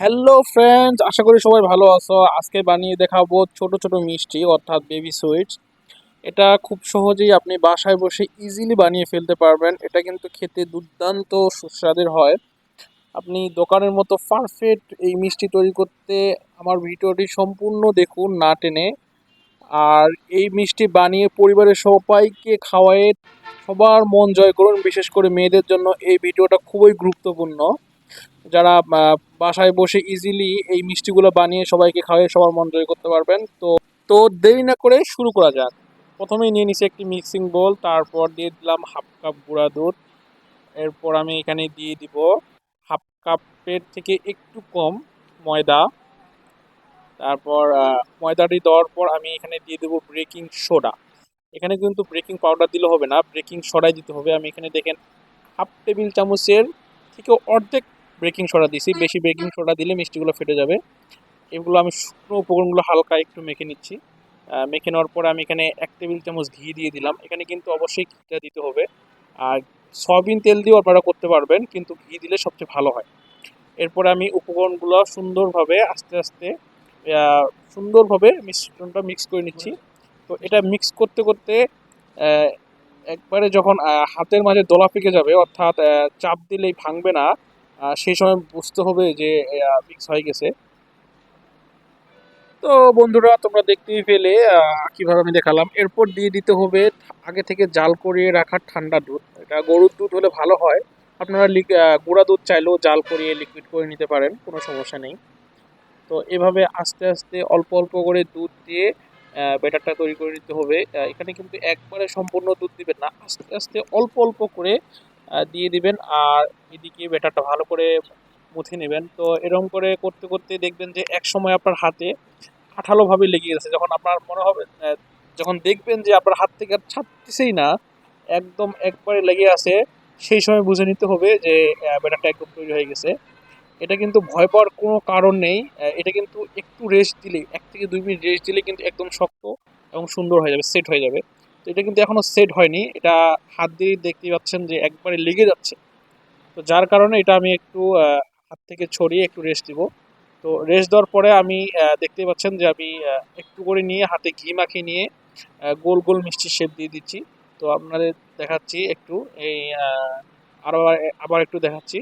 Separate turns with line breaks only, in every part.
Hello friends আশা করি সবাই ভালো আছো। আজকে বানিয়ে দেখাবো ছোট ছোট মিষ্টি, অর্থাৎ বেবি সুইটস এটা খুব সহজেই আপনি বাসায় বসে ইজিলি বানিয়ে ফেলতে পারবেন। এটা কিন্তু খেতে দুর্দান্ত সুস্বাদের হয়। আপনি দোকানের মতো পারফেক্ট এই মিষ্টি তৈরি করতে আমার ভিডিওটি সম্পূর্ণ দেখুন, না টেনে। আর এই মিষ্টি বানিয়ে পরিবারের সবাইকে খাওয়ায়ে সবার মন জয় করুন। বিশেষ করে মেয়েদের জন্য এই ভিডিওটা খুবই গুরুত্বপূর্ণ। যারা বাসায় বসে ইজিলি এই মিষ্টিগুলো বানিয়ে সবাইকে খাওয়াই সবার মন জয় করতে পারবেন। তো তো দেরি না করে শুরু করা যাক। প্রথমেই নিয়ে নিছি একটি মিক্সিং বোল তারপর দিয়ে দিলাম হাফ কাপ গুঁড়া দুধ। এরপর আমি এখানে দিয়ে দিব হাফ কাপের থেকে একটু কম ময়দা। তারপর ময়দাটি দেওয়ার পর আমি এখানে দিয়ে দেবো ব্রেকিং সোডা এখানে কিন্তু ব্রেকিং পাউডার দিলে হবে না ব্রেকিং সোডাই দিতে হবে। আমি এখানে দেখেন হাফ টেবিল চামচের থেকে অর্ধেক বেকিং সোডা দিছি। বেশি ব্রেকিং সোডা দিলে মিষ্টিগুলো ফেটে যাবে। এগুলো আমি শুকনো উপকরণগুলো হালকা একটু মেখে নিচ্ছি। মেখে নেওয়ার পরে আমি এখানে এক টেবিল চামচ ঘি দিয়ে দিলাম। এখানে কিন্তু অবশ্যই ঘিটা দিতে হবে। আর সয়াবিন তেল দিয়েও আপনারা করতে পারবেন কিন্তু ঘি দিলে সবচেয়ে ভালো হয়। এরপরে আমি উপকরণগুলো সুন্দরভাবে আস্তে আস্তে সুন্দরভাবে মিশ্রণটা মিক্স করে নিচ্ছি। তো এটা মিক্স করতে করতে একবারে যখন হাতের মাঝে দোলা পেকে যাবে অর্থাৎ চাপ দিলেই ভাঙবে না সেই সময় বুঝতে হবে যে মিক্স হয়ে গেছে। তো বন্ধুরা, তোমরা দেখতেই পেলে কীভাবে আমি দেখালাম। এরপর দিয়ে দিতে হবে আগে থেকে জাল করিয়ে রাখা ঠান্ডা দুধ। এটা গরুর দুধ হলে ভালো হয়। আপনারা গুঁড়া দুধ চাইলেও জাল করিয়ে লিকুইড করে নিতে পারেন, কোনো সমস্যা নেই। তো এভাবে আস্তে আস্তে অল্প অল্প করে দুধ দিয়ে ব্যাটারটা তৈরি করে নিতে হবে। এখানে কিন্তু একবারে সম্পূর্ণ দুধ দিবেন না। আস্তে আস্তে অল্প অল্প করে দিয়ে দিবেন আর এদিকে ব্যাটারটা ভালো করে মুথে নেবেন। তো এরকম করে করতে করতে দেখবেন যে এক সময় আপনার হাতে আঠালোভাবে লেগে গেছে। যখন আপনার মনে হবে যখন দেখবেন যে আপনার হাত থেকে আর ছাড়তেছেই না, একদম একবারে লেগে আছে, সেই সময় বুঝে নিতে হবে যে ব্যাটারটা একদম তৈরি হয়ে গেছে। এটা কিন্তু ভয় পাওয়ার কোনো কারণ নেই। এটা কিন্তু একটু রেস্ট দিলেই, এক থেকে দুই মিনিট রেস্ট দিলে কিন্তু একদম শক্ত এবং সুন্দর হয়ে যাবে সেট হয়ে যাবে। তো এটা কিন্তু এখনও সেট হয়নি। এটা হাত দিয়ে দেখতে পাচ্ছেন যে একবারে লেগে যাচ্ছে। তো যার কারণে এটা আমি একটু হাত থেকে ছড়িয়ে একটু রেস্ট দিব। তো রেস্ট দেওয়ার পরে আমি আহ, দেখতেই পাচ্ছেন যে আমি একটু করে নিয়ে হাতে ঘি মাখিয়ে নিয়ে গোল গোল মিষ্টি শেপ দিয়ে দিচ্ছি। তো আপনাদের দেখাচ্ছি একটু এই আহ, আরও আবার একটু দেখাচ্ছি।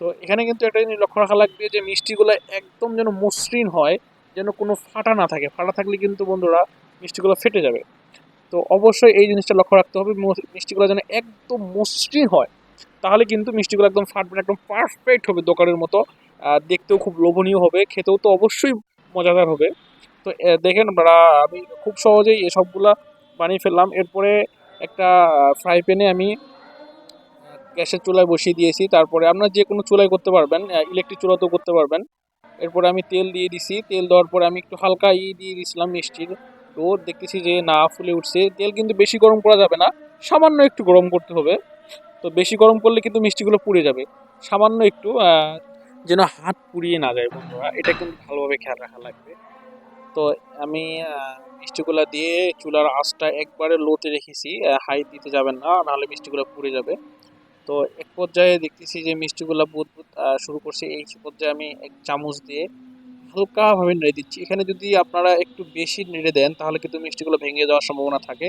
তো এখানে কিন্তু একটা জিনিস লক্ষ্য রাখা লাগবে যে মিষ্টিগুলো একদম যেন মসৃণ হয় যেন কোনো ফাটা না থাকে। ফাটা থাকলে কিন্তু বন্ধুরা মিষ্টিগুলো ফেটে যাবে। তো অবশ্যই এই জিনিসটা লক্ষ্য রাখতে হবে মিষ্টিগুলো যেন একদম মসৃণ হয়। তাহলে কিন্তু মিষ্টিগুলো একদম ফাটবে না, একদম পারফেক্ট হবে দোকানের মতো। দেখতেও খুব লোভনীয় হবে, খেতেও তো অবশ্যই মজাদার হবে। তো দেখেন আমি খুব সহজেই এসবগুলা বানিয়ে ফেললাম। এরপরে একটা ফ্রাই প্যানে আমি গ্যাসের চুলায় বসিয়ে দিয়েছি। তারপরে আপনার যে কোনো চুলায় করতে পারবেন ইলেকট্রিক চুলাতেও করতে পারবেন। এরপরে আমি তেল দিয়ে দিছি। তেল দেওয়ার পরে আমি একটু হালকা ই দিয়ে দিয়েছিলাম মিষ্টির। তো দেখতেছি যে না ফুলে উঠছে। তেল কিন্তু বেশি গরম করা যাবে না। সামান্য একটু গরম করতে হবে। তো বেশি গরম করলে কিন্তু মিষ্টিগুলো পুড়ে যাবে। সামান্য একটু যেন হাত পুড়িয়ে না যায় বন্ধুরা। এটা কিন্তু ভালোভাবে খেয়াল রাখা লাগবে। তো আমি মিষ্টিগুলো দিয়ে চুলার আঁচটা একবারে লোতে রেখেছি। হাই দিতে যাবেন না নাহলে মিষ্টিগুলো পুড়ে যাবে। তো এক পর্যায়ে দেখতেছি যে মিষ্টিগুলো বুদ আহ, শুরু করছে। এই পর্যায়ে আমি এক চামচ দিয়ে হালকাভাবে নেড়ে দিচ্ছি। এখানে যদি আপনারা একটু বেশি নেড়ে দেন, তাহলে কিন্তু মিষ্টিগুলো ভেঙে যাওয়ার সম্ভাবনা থাকে।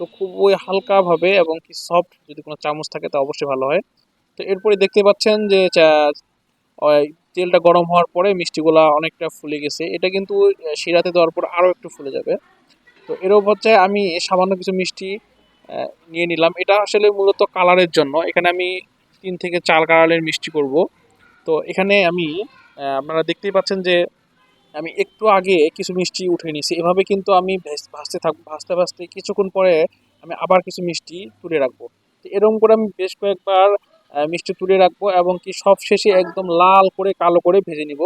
তো খুবই হালকাভাবে এবং কি সফট যদি কোনো চামচ থাকে, তা অবশ্যই ভালো হয়। তো এরপরে দেখতে পাচ্ছেন যে তেলটা গরম হওয়ার পরে মিষ্টিগুলা অনেকটা ফুলে গেছে। এটা কিন্তু শিরাতে দেওয়ার পর আরও একটু ফুলে যাবে। তো এরও পর্যায়ে আমি সামান্য কিছু মিষ্টি নিয়ে নিলাম। এটা আসলে মূলত কালারের জন্য। এখানে আমি তিন থেকে চার কালারের মিষ্টি করব। তো এখানে আমি আপনারা দেখতেই পাচ্ছেন যে আমি একটু আগে কিছু মিষ্টি উঠে নিয়েছি। এভাবে কিন্তু আমি ভেস- ভাজতে থাকব ভাসতে ভাসতে কিছুক্ষণ পরে আমি আবার কিছু মিষ্টি তুলে রাখব। তো এরকম করে আমি বেশ কয়েকবার মিষ্টি তুলে রাখব এবং কি সব শেষে একদম লাল করে, কালো করে ভেজে নিব।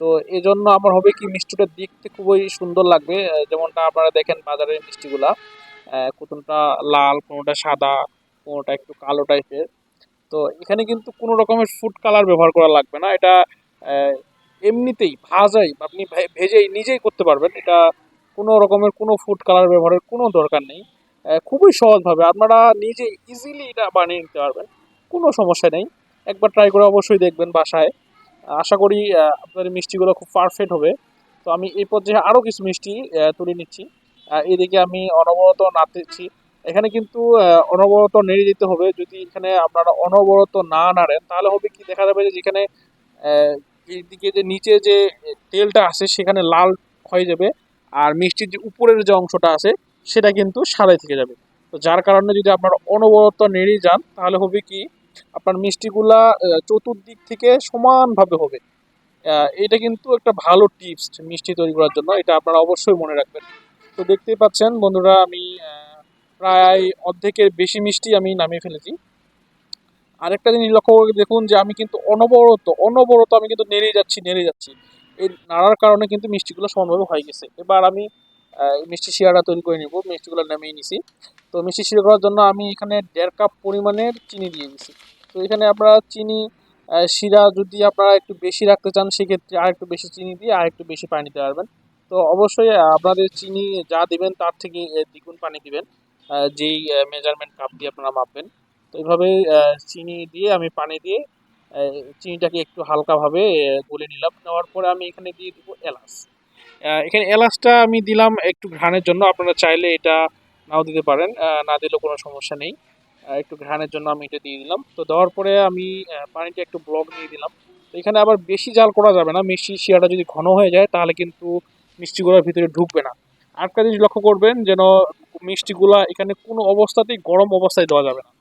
তো এই জন্য আমার হবে কি মিষ্টিটা দেখতে খুবই সুন্দর লাগবে। যেমনটা আপনারা দেখেন বাজারের মিষ্টিগুলা। কোনটা লাল, কোনোটা সাদা, কোনোটা একটু কালো টাইপের তো এখানে কিন্তু কোনো রকমের ফুড কালার ব্যবহার করা লাগবে না। এটা এমনিতেই ভাজাই আপনি ভেজেই নিজেই করতে পারবেন। এটা কোনো রকমের কোনো ফুড কালার ব্যবহারের কোনো দরকার নেই। খুবই সহজভাবে আপনারা নিজেই ইজিলি এটা বানিয়ে নিতে পারবেন। কোনো সমস্যা নেই। একবার ট্রাই করে অবশ্যই দেখবেন বাসায়। আশা করি আপনাদের মিষ্টিগুলো খুব পারফেক্ট হবে। তো আমি এই পর্যায়ে আরও কিছু মিষ্টি তুলে নিচ্ছি। এদিকে আমি অনবরত নাড়তেছি এখানে কিন্তু অনবরত নেড়ে দিতে হবে। যদি এখানে আপনারা অনবরত না নাড়েন, তাহলে হবে কি? দেখা যাবে যে যেখানে এইদিকে যে নিচে যে তেলটা আছে, সেখানে লাল হয়ে যাবে। আর মিষ্টির যে উপরের যে অংশটা আছে, সেটা কিন্তু সাদাই থেকে যাবে। তো যার কারণে যদি আপনার অনবরত নেড়ে যান, তাহলে হবে কি, আপনার মিষ্টিগুলা চতুর্দিক থেকে সমানভাবে হবে। এটা কিন্তু একটা ভালো টিপস মিষ্টি তৈরি করার জন্য, এটা আপনারা অবশ্যই মনে রাখবেন। তো দেখতেই পাচ্ছেন বন্ধুরা, আমি প্রায় অর্ধেকের বেশি মিষ্টি আমি নামিয়ে ফেলেছি। আরেকটা জিনিস লক্ষ্য করে দেখুন যে আমি কিন্তু অনবরত অনবরত আমি কিন্তু নেড়ে যাচ্ছি নেড়ে যাচ্ছি। এই নাড়ার কারণে কিন্তু মিষ্টিগুলো সমানভাবে হয়ে গেছে। এবার আমি মিষ্টি শিরাটা তৈরি করে নিব, মিষ্টিগুলো নামিয়ে নিছি। তো মিষ্টি শিরা করার জন্য আমি এখানে দেড় কাপ পরিমাণের চিনি দিয়ে দিছি। তো এখানে আপনারা চিনি শিরা যদি আপনারা একটু বেশি রাখতে চান, সেক্ষেত্রে আর একটু বেশি চিনি দিয়ে আর একটু বেশি পানি দিতে পারবেন। তো অবশ্যই আপনাদের চিনি যা দিবেন, তার থেকে দ্বিগুণ পানি দিবেন যেই মেজারমেন্ট কাপ দিয়ে আপনারা মাপবেন। তো এইভাবে চিনি দিয়ে আমি পানি দিয়ে চিনিটাকে একটু হালকাভাবে গলে নিলাম। নেওয়ার পরে আমি এখানে দিয়ে দিব এলাচ। এখানে এলাচটা আমি দিলাম একটু ঘ্রাণের জন্য। আপনারা চাইলে এটা নাও দিতে পারেন। না দিলেও কোনো সমস্যা নেই। একটু ঘ্রাণের জন্য আমি এটা দিয়ে দিলাম। তো দেওয়ার পরে আমি পানিটা একটু ব্লক দিয়ে দিলাম। তো এখানে আবার বেশি জাল করা যাবে না। মিষ্টি শিরাটা যদি ঘন হয়ে যায়, তাহলে কিন্তু মিষ্টিগুলোর ভিতরে ঢুকবে না। আরেকটা জিনিস লক্ষ্য করবেন, যেন মিষ্টিগুলা এখানে কোনো অবস্থাতেই গরম অবস্থায় দেওয়া যাবে না।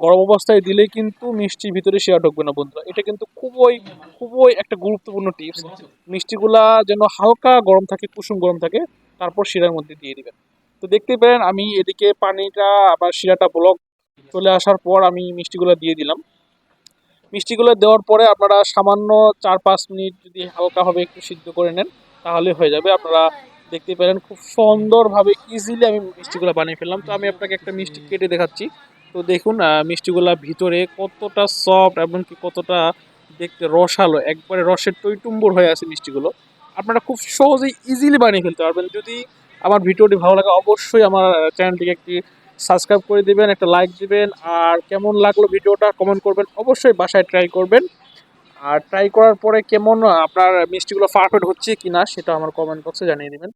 গরম অবস্থায় দিলে কিন্তু মিষ্টির ভিতরে শিরা ঢুকবে না বন্ধুরা। এটা কিন্তু খুবই খুবই একটা গুরুত্বপূর্ণ টিপস। মিষ্টিগুলা যেন হালকা গরম থাকে, কুসুম গরম থাকে, তারপর শিরার মধ্যে দিয়ে দিবেন। তো দেখতে পেলেন আমি এদিকে পানিটা আবার শিরাটা ব্লক চলে আসার পর আমি মিষ্টিগুলো দিয়ে দিলাম। মিষ্টিগুলো দেওয়ার পরে আপনারা সামান্য চার পাঁচ মিনিট যদি হালকাভাবে একটু সিদ্ধ করে নেন, তাহলে হয়ে যাবে। আপনারা দেখতে পেলেন খুব সুন্দরভাবে ইজিলি আমি মিষ্টিগুলো বানিয়ে ফেললাম। তো আমি আপনাকে একটা মিষ্টি কেটে দেখাচ্ছি। তো দেখুন মিষ্টিগুলা ভিতরে কতটা সফট এমনকি কতটা দেখতে রসালো। একবারে রসের টইটুম্বর হয়ে আছে মিষ্টিগুলো। আপনারা খুব সহজেই ইজিলি বানিয়ে ফেলতে পারবেন। যদি আমার ভিডিওটি ভালো লাগে, অবশ্যই আমার চ্যানেলটিকে একটি সাবস্ক্রাইব করে দিবেন, একটা লাইক দিবেন। আর কেমন লাগল ভিডিওটা কমেন্ট করবেন। অবশ্যই বাসায় ট্রাই করবেন। আর ট্রাই করার পরে কেমন আপনার মিষ্টিগুলো পারফেক্ট হচ্ছে কি না সেটা আমার কমেন্ট বক্সে জানিয়ে দিবেন।